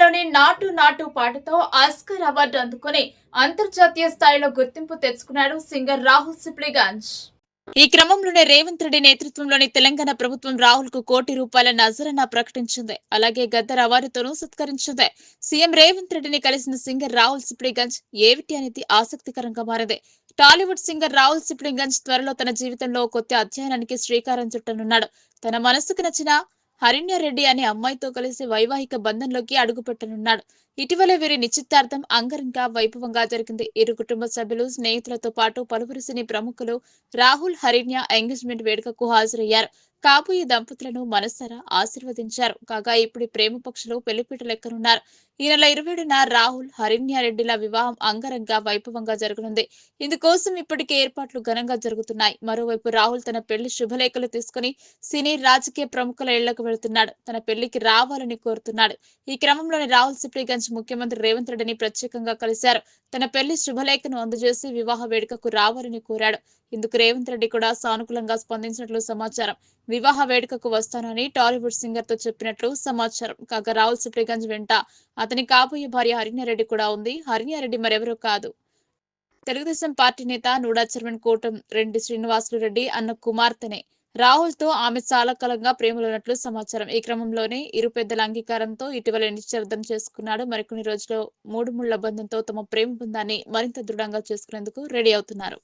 చిత్రంలోని నాటు నాటు పాటతో ఆస్కర్ అవార్డు అందుకుని అంతర్జాతీయ స్థాయిలో గుర్తింపు తెచ్చుకున్నాడు సింగర్ రాహుల్ సిప్లిగంజ్ ఈ క్రమంలోనే రేవంత్ రెడ్డి నేతృత్వంలోని తెలంగాణ ప్రభుత్వం రాహుల్కు కోటి రూపాయల నజరన ప్రకటించింది. అలాగే గద్దర్ అవార్డుతోనూ సత్కరించింది. సీఎం రేవంత్ రెడ్డిని కలిసిన సింగర్ రాహుల్ సిప్లిగంజ్ ఏమిటి అనేది ఆసక్తికరంగా మారింది? టాలీవుడ్ సింగర్ రాహుల్ సిప్లిగంజ్ త్వరలో తన జీవితంలో కొత్త అధ్యయనానికి శ్రీకారం చుట్టనున్నాడు. తన మనసుకు నచ్చిన హరిణ్య రెడ్డి అనే అమ్మాయితో కలిసి వైవాహిక బంధంలోకి అడుగుపెట్టనున్నాడు. ఇటీవల వీరి నిశ్చితార్థం అంగరంగ వైభవంగా జరిగింది. ఇరు కుటుంబ సభ్యులు స్నేహితులతో పాటు పలువురు సినీ ప్రముఖులు రాహుల్ హరిణ్య ఎంగేజ్మెంట్ వేడుకకు హాజరయ్యారు. కాబోయే దంపతులను మనసారా ఆశీర్వదించారు. కాగా ఇప్పుడు ప్రేమ పక్షులు పెళ్ళిపీట లెక్కనున్నారు. ఈ నెల ఇరవైడున రాహుల్ హరిణ్యారెడ్డిల వివాహం అంగరంగ వైభవంగా జరగనుంది. ఇందుకోసం ఇప్పటికే ఏర్పాట్లు ఘనంగా జరుగుతున్నాయి. మరోవైపు రాహుల్ తన పెళ్ళి శుభలేఖలు తీసుకుని సినీ రాజకీయ ప్రముఖుల ఇళ్ళకు వెళుతున్నాడు. తన పెళ్ళికి రావాలని కోరుతున్నాడు. ఈ క్రమంలోనే రాహుల్ సిప్లిగంజ్ ముఖ్యమంత్రి రేవంత్ రెడ్డిని ప్రత్యేకంగా కలిశారు. తన పెళ్ళి శుభలేఖను అందజేసి వివాహ వేడుకకు రావాలని కోరాడు. ఇందుకు రేవంత్ రెడ్డి కూడా సానుకూలంగా స్పందించినట్లు సమాచారం. వివాహ వేడుకకు వస్తానని టాలీవుడ్ సింగర్తో చెప్పినట్లు సమాచారం. కాగా రాహుల్ సిప్లిగంజ్ వెంట అతని కాబోయే భార్య హరిణ్యారెడ్డి కూడా ఉంది. హరిణ్యారెడ్డి మరెవరు కాదు. తెలుగుదేశం పార్టీ నేత నూడా చైర్మన్ కోటం రెడ్డి శ్రీనివాసులు రెడ్డి అన్న కుమార్తెనే. రాహుల్తో ఆమె చాలా కాలంగా ప్రేమలో ఉన్నట్లు సమాచారం. ఈ క్రమంలోనే ఇరు పెద్దల అంగీకారంతో ఇటీవల నిశ్చర్థం చేసుకున్నాడు. మరికొన్ని రోజుల్లో మూడు ముళ్ళ బంధంతో తమ ప్రేమ బంధాన్ని మరింత దృఢంగా చేసుకునేందుకు రెడీ అవుతున్నారు.